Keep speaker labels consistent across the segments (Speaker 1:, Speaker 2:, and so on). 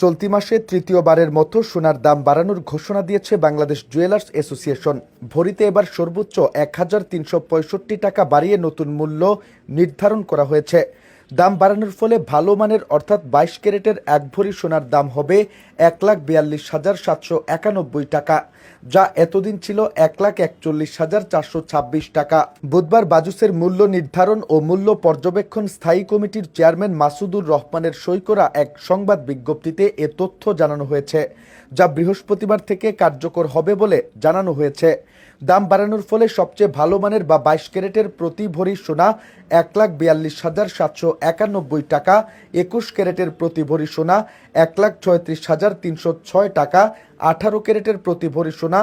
Speaker 1: চলতি মাসে তৃতীয়বারের মতো সোনার দাম বাড়ানোর ঘোষণা দিয়েছে বাংলাদেশ জুয়েলার্স অ্যাসোসিয়েশন। ভরিতে এবার সর্বোচ্চ এক হাজার তিনশো পঁয়ষট্টি টাকা বাড়িয়ে নতুন মূল্য নির্ধারণ করা হয়েছে। দাম বাড়ানোর ফলে ভালো মানের অর্থাৎ বাইশ ক্যারেটের এক ভরি সোনার দাম হবে এক লাখ বিয়াল্লিশ হাজার সাতশো একানব্বই টাকা, যা এতদিন ছিল এক লাখ একচল্লিশ হাজার চারশো ছাব্বিশ টাকা। বুধবার বাজুসের মূল্য নির্ধারণ ও মূল্য পর্যবেক্ষণ স্থায়ী কমিটির চেয়ারম্যান মাসুদুর রহমানের সই করা এক সংবাদ বিজ্ঞপ্তিতে এ তথ্য জানানো হয়েছে, যা বৃহস্পতিবার থেকে কার্যকর হবে বলে জানানো হয়েছে। দাম বাড়ানোর ফলে সবচেয়ে ভালো মানের বা বাইশ ক্যারেটের প্রতি ভরি সোনা এক লাখ বিয়াল্লিশ হাজার সাতশো একানব্বই টাকা, একুশ ক্যারেটের প্রতি ভরি সোনা, এক লাখ ছয়ত্রিশ হাজার তিনশো ছয় টাকা, আঠারো ক্যারেটের প্রতি ভরি সোনা,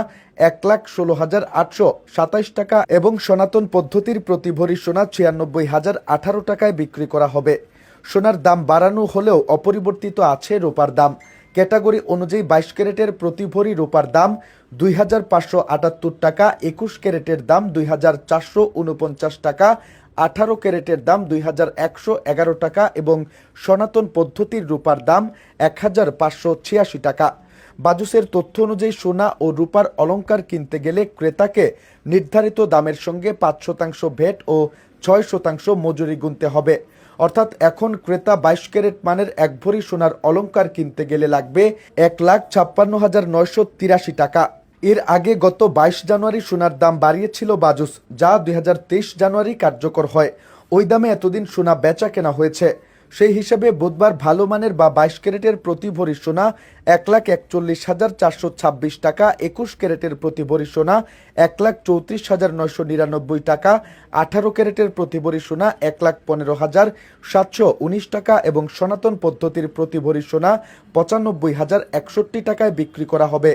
Speaker 1: এক লাখ ষোলো হাজার আটশো সাতাইশ টাকা এবং সনাতন পদ্ধতির প্রতি ভরি সোনা ছিয়ানব্বই হাজার আঠারো টাকায় বিক্রি করা হবে। সোনার দাম বাড়ানো হলেও অপরিবর্তিত আছে রোপার দাম। ক্যাটাগরি অনুযায়ী বাইশ ক্যারেটের প্রতি ভরি রোপার দাম দুই হাজার পাঁচশো আটাত্তর টাকা, একুশ ক্যারেটের দাম দুই হাজার চারশো উনপঞ্চাশ টাকা আঠারো ক্যারেটের দাম দুই হাজার একশো এগারো টাকা এবং সনাতন পদ্ধতির রূপার দাম এক হাজার পাঁচশো ছিয়াশি টাকা। বাজুসের তথ্য অনুযায়ী সোনা ও রূপার অলংকার কিনতে গেলে ক্রেতাকে নির্ধারিত দামের সঙ্গে পাঁচ শতাংশ ভেট ও ছয় শতাংশ মজুরি গুনতে হবে। অর্থাৎ এখন ক্রেতা বাইশ ক্যারেট মানের এক ভরি সোনার অলঙ্কার কিনতে গেলে লাগবে এক লাখ ছাপ্পান্ন হাজার নয়শো তিরাশি টাকা। এর আগে গত বাইশ জানুয়ারি সোনার দাম বাড়িয়েছিল বাজুস, যা দুই হাজার তেইশ জানুয়ারি কার্যকর হয়। ওই দামে এতদিন সোনা বেচা কেনা হয়েছে। সেই হিসেবে বুধবার ভালো মানের বা বাইশ ক্যারেটের প্রতি ভরি সোনা এক লাখ একচল্লিশ হাজার চারশো ছাব্বিশ টাকা, একুশ ক্যারেটের প্রতি ভরি সোনা এক লাখ চৌত্রিশ হাজার নয়শো নিরানব্বই টাকা, আঠারো ক্যারেটের প্রতি ভরি সোনা এক লাখ পনেরো হাজার সাতশো উনিশ টাকা এবং সনাতন পদ্ধতির প্রতি ভরি সোনা পঁচানব্বই হাজার একষট্টি টাকায় বিক্রি করা হবে।